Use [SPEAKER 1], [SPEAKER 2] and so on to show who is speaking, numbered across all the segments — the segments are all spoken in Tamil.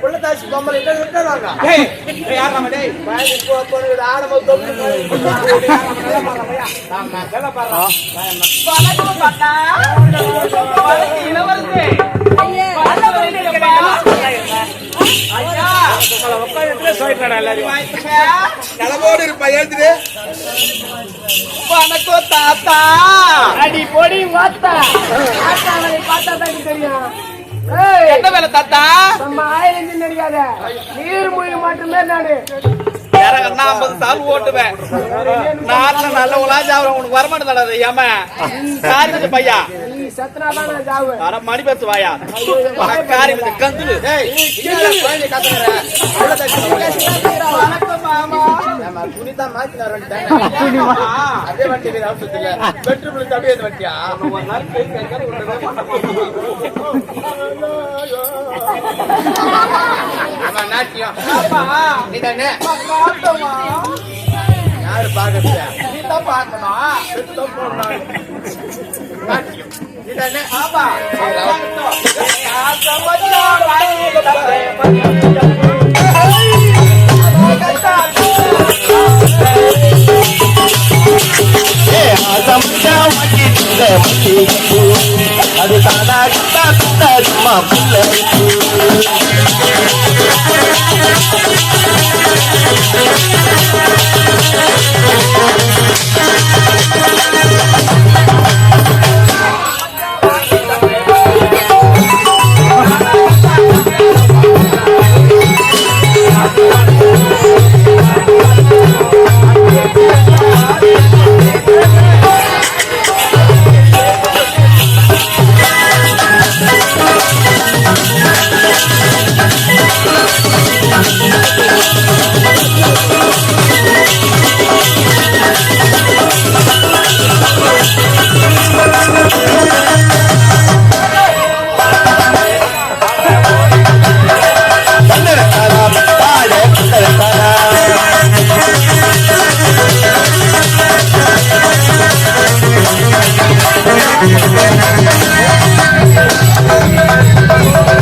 [SPEAKER 1] புள்ளதாசி பொம்பளை என்ன விட்டுறாங்க
[SPEAKER 2] இளவரசே
[SPEAKER 1] நலமோடு இருப்பா எழுதுரு
[SPEAKER 2] வணக்கம் தாத்தா.
[SPEAKER 3] அடி பொடி வாத்தா. தாத்தா அவனை பார்த்தா தெரியும்.
[SPEAKER 2] என்ன வேலை தாத்தா?
[SPEAKER 3] நம்ம ஆயிரம் நடிக்காத? நீர் மொழி மட்டுமே நானு.
[SPEAKER 2] ஐம்பது சால் ஓட்டுவேன். நாட்டுல நல்ல உலாஜா உனக்கு வரமாட்டேன் ஏமா சாரி பையா.
[SPEAKER 3] நீ சத்தனா தான் நான் சாவு
[SPEAKER 2] அட மணி பேசு வாயா. காரி வச்ச கந்துலு.
[SPEAKER 1] துணிதா மாத்தினார் அதே வண்டி இது அவசரத்து இல்ல பெட்ரோல் இந்த வண்டியா?
[SPEAKER 2] ஒரு நாள் கைக்கார
[SPEAKER 1] ஆமா நாட்டியம். நீ தானே? யாரு பாக்குறது
[SPEAKER 2] நீ தான் பார்க்கணும்
[SPEAKER 1] பெட்ரோல் போடணும். நாட்டியம் நீ தானே
[SPEAKER 2] ஆமா
[SPEAKER 4] அது தானா கிட்டா கிட்டா சும்மா புள்ள.
[SPEAKER 1] Thank you.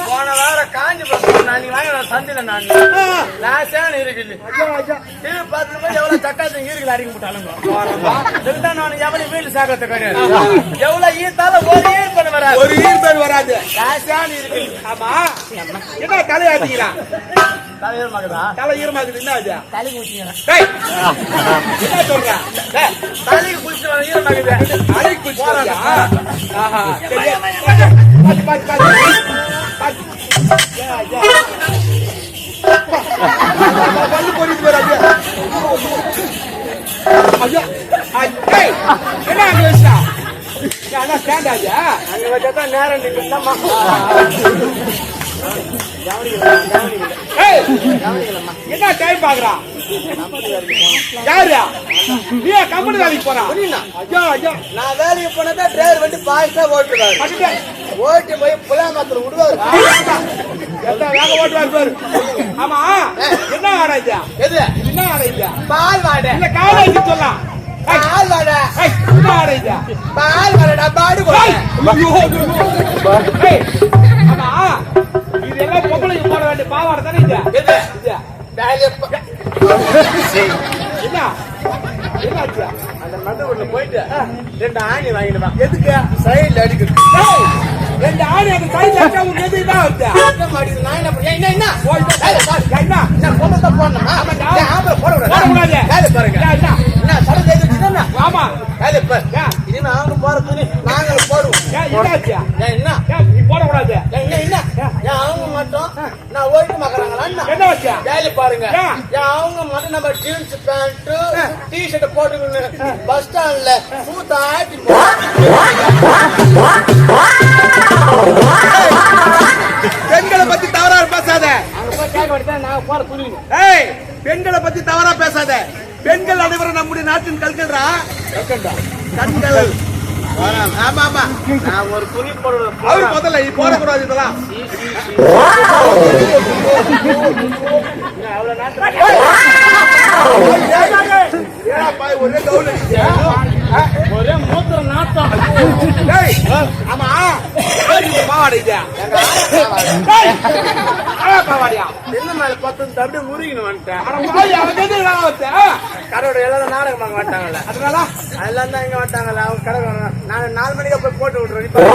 [SPEAKER 1] போன வாரம் காஞ்சிபுரம் நான் நீ வாங்கின சந்தையில நான் ராசான்னு இருக்குது எவ்வளவு சட்டாத்து அடிக்க இதுதான் நான் எவ்வளவு வீடு சாகத்தை கிடையாது எவ்வளவு ஈர்த்தாலும் ஒரு வராது.
[SPEAKER 2] ஒரு வராது
[SPEAKER 1] ராசான்னு இருக்குது
[SPEAKER 2] ஆமா என்ன கலையாஜிடா
[SPEAKER 1] தலைவர் மகதா
[SPEAKER 2] தலை ஈரமாக்குது என்ன ஆச்சு
[SPEAKER 1] தலை குடிச்சிக்கிறேன்
[SPEAKER 2] டேய் என்ன சொல்ற?
[SPEAKER 1] தலைக்கு குளிச்சு ஈரமாகுது
[SPEAKER 2] அழைக்கு போறாங்க ஆஹா. பாத்து பாத்து பாத்து
[SPEAKER 1] பல்லு பொறிட்டு போற அப்படியே.
[SPEAKER 2] ஐயா என்ன அங்க வச்சா அண்ணா ஸ்டாண்ட் ஆச்சா
[SPEAKER 1] அங்க வச்சா தான் நேரம் நிற்குதாம்மா
[SPEAKER 2] ஏய் என்ன டைம் பாக்குறான் யாரு நீ கம்பெனி வேலைக்கு போறான்
[SPEAKER 1] புரியுதா?
[SPEAKER 2] ஐயா ஐயா
[SPEAKER 1] நான் வேலைக்கு போனதா டிரைவர் வந்து பாய்ஸா ஓட்டுவாரு
[SPEAKER 2] பண்ணிட்டேன்
[SPEAKER 1] ஓட்டி போய் புலா புலாமத்துல விடுவாரு
[SPEAKER 2] எத்தனை வேக ஓட்டுவார் பாரு ஆமா என்ன ஆராய்ச்சா
[SPEAKER 1] எது
[SPEAKER 2] என்ன ஆராய்ச்சா
[SPEAKER 1] பால் வாடை
[SPEAKER 2] இல்ல காலேஜ் சொல்லலாம் ஏய்,
[SPEAKER 1] பால் வாடை
[SPEAKER 2] ஏய், என்ன ஆராய்ச்சா
[SPEAKER 1] பால் வாடா பாடு
[SPEAKER 2] ஏய்,
[SPEAKER 1] அந்த மண்டபத்துல போயிட்டு ரெண்டு ஆணி வாங்கிட்டு வா. எதுக்கு? சைடுல அடிக்கிறது
[SPEAKER 2] ரெண்டு ஆணி அந்த சைடுல இருக்கா உங்க எது இதான் வருது
[SPEAKER 1] என்ன மாட்டேங்குது நான் என்ன பண்ண- என்ன என்ன.
[SPEAKER 2] என்ன?
[SPEAKER 1] என்ன பொண்ணை போடணுமா? ஆம்பளை போட. கூடாது வேலை பாருங்க.
[SPEAKER 2] ஏன் என்ன?
[SPEAKER 1] என்ன
[SPEAKER 2] ஆமா.
[SPEAKER 1] வேலை போற துணி போடுவோம்.
[SPEAKER 2] நீ போடக்கூடாது
[SPEAKER 1] ஏன் என்ன என்ன? ஏன் அவங்க மட்டும். நான் ஓய்வு மாக்குறாங்களா
[SPEAKER 2] என்ன வச்சா
[SPEAKER 1] வேலை பாருங்க. அவங்க மட்டும் நம்ம ஜீன்ஸ் பேண்ட் டி ஷர்ட் போட்டுக்கணும் பஸ் ஸ்டாண்ட்ல பூத்த ஆட்டி
[SPEAKER 2] பெண்களை பத்தி தவறா பேசாத. ஏய் பெண்களை பத்தி தவறா பேசாத. பெண்கள் அனைவரும் நம்முடைய நாட்டின் கல்கள்ரா. கண்கள். ஆமா ஆமா.
[SPEAKER 1] நான் ஒரு துணி போடுறது
[SPEAKER 2] அவரு முதல்ல நீ போடக்கூடாது இதெல்லாம்.
[SPEAKER 1] அவ்வளவு நேரத்துல
[SPEAKER 2] ஏடாப்பா, ஒரே
[SPEAKER 1] மூத்திர நாட்டம்
[SPEAKER 2] ஆமா பாவாடை பாவாடையா?
[SPEAKER 1] என்ன மேல பத்து அப்படியே முருகின்னு வந்துட்டேன்? கடவுட எல்லாரும் நாடகம் பார்க்க மாட்டாங்கல்ல
[SPEAKER 2] அதனால
[SPEAKER 1] அதெல்லாம் தான் இங்க மாட்டாங்கல்ல அவங்க கடை நான் நாலு மணிக்கு போய் போட்டு விட்டுருவேன்